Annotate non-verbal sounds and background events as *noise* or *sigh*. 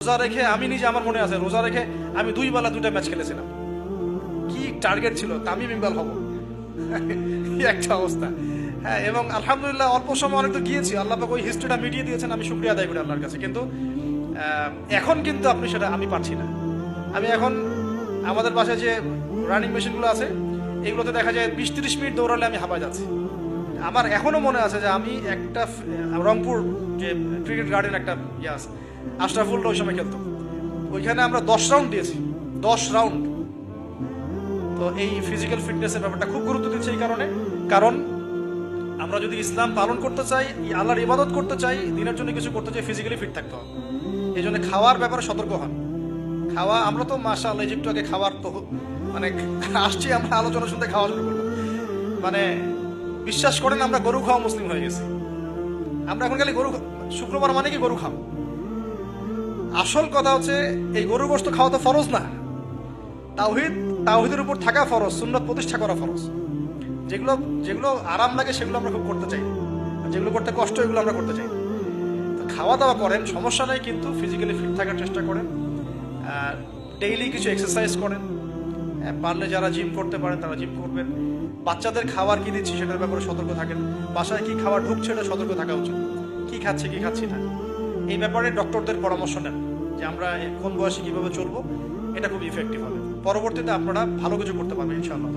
রোজা রেখে আমি নিজে আমার মনে আছে, রোজা রেখে আমি দুই বেলা দুইটা ম্যাচ খেলেছিলাম। কি টার্গেট ছিল? তামিম ইকবাল হব। একটা অবস্থা। হ্যাঁ এবং আলহামদুলিল্লাহ অল্প সময় অনেক তো গিয়েছি। আল্লাহ পাক ওই হিস্ট্রিটা মিটিয়ে দিয়েছেন, আমি শুক্রিয়া আদায় করি আল্লাহর কাছে। কিন্তু এখন কিন্তু আপনি সেটা আমি পারছি না। আমি এখন আমাদের বাসায় যে রানিং মেশিনগুলো আছে, এগুলোতে দেখা যায় বিশ তিরিশ মিনিট দৌড়ালে আমি হাঁপায় যাচ্ছি। আমার এখনও মনে আছে যে আমি একটা রংপুর যে ক্রিকেট গার্ডেন একটা ইয়ে আছে আশরাফুল ওই সময় খেলতো ওইখানে আমরা দশ রাউন্ড দিয়েছি, দশ রাউন্ড তো এই ফিজিক্যাল ফিটনেসের ব্যাপারটা খুব গুরুত্ব দিচ্ছে এই কারণে। কারণ আমরা যদি ইসলাম পালন করতে চাই আল্লাহর ইবাদত করতে চাই, দিনের জন্য কিছু করতে চাই ফিজিক্যালি ফিট থাকতে হবে। এই জন্য খাওয়ার ব্যাপারে সতর্ক হন। খাওয়া, আমরা তো মাসা আল্লাহ একটু আগে খাওয়ার তো মানে *laughs* আসছি আমরা আলোচনা শুনতে খাওয়া শুরু করলাম। মানে বিশ্বাস করেন আমরা গরু খাওয়া মুসলিম হয়ে গেছি। আমরা এখন খালি গরু শুক্রবার মানে কি গরু খাও আসল কথা হচ্ছে, এই গরু গোস্ত খাওয়া তো ফরজ না। তাওহিদ, তাওহিদের উপর থাকা ফরজ, সুন্নত প্রতিষ্ঠা করা ফরজ। যেগুলো যেগুলো আরাম লাগে, সেগুলো আমরা খুব করতে চাই। যেগুলো করতে কষ্ট, এগুলো আমরা করতে চাই। খাওয়া দাওয়া করেন, সমস্যা নেই, কিন্তু ফিজিক্যালি ফিট থাকার চেষ্টা করেন। ডেইলি কিছু এক্সারসাইজ করেন। পারলে যারা জিম করতে পারেন, তারা জিম করবেন। বাচ্চাদের খাবার কি দিচ্ছি, সেটার ব্যাপারে সতর্ক থাকেন। বাসায় কি খাবার ঢুকছে, এটা সতর্ক থাকা উচিত। কি খাচ্ছে, কি খাচ্ছি না। এই ব্যাপারে ডক্টরদের পরামর্শ নেন যে আমরা কোন বয়সে কীভাবে চলবো, এটা খুব ইফেক্টিভ হবে। পরবর্তীতে আপনারা ভালো কিছু করতে পারবেন, ইনশাআল্লাহ।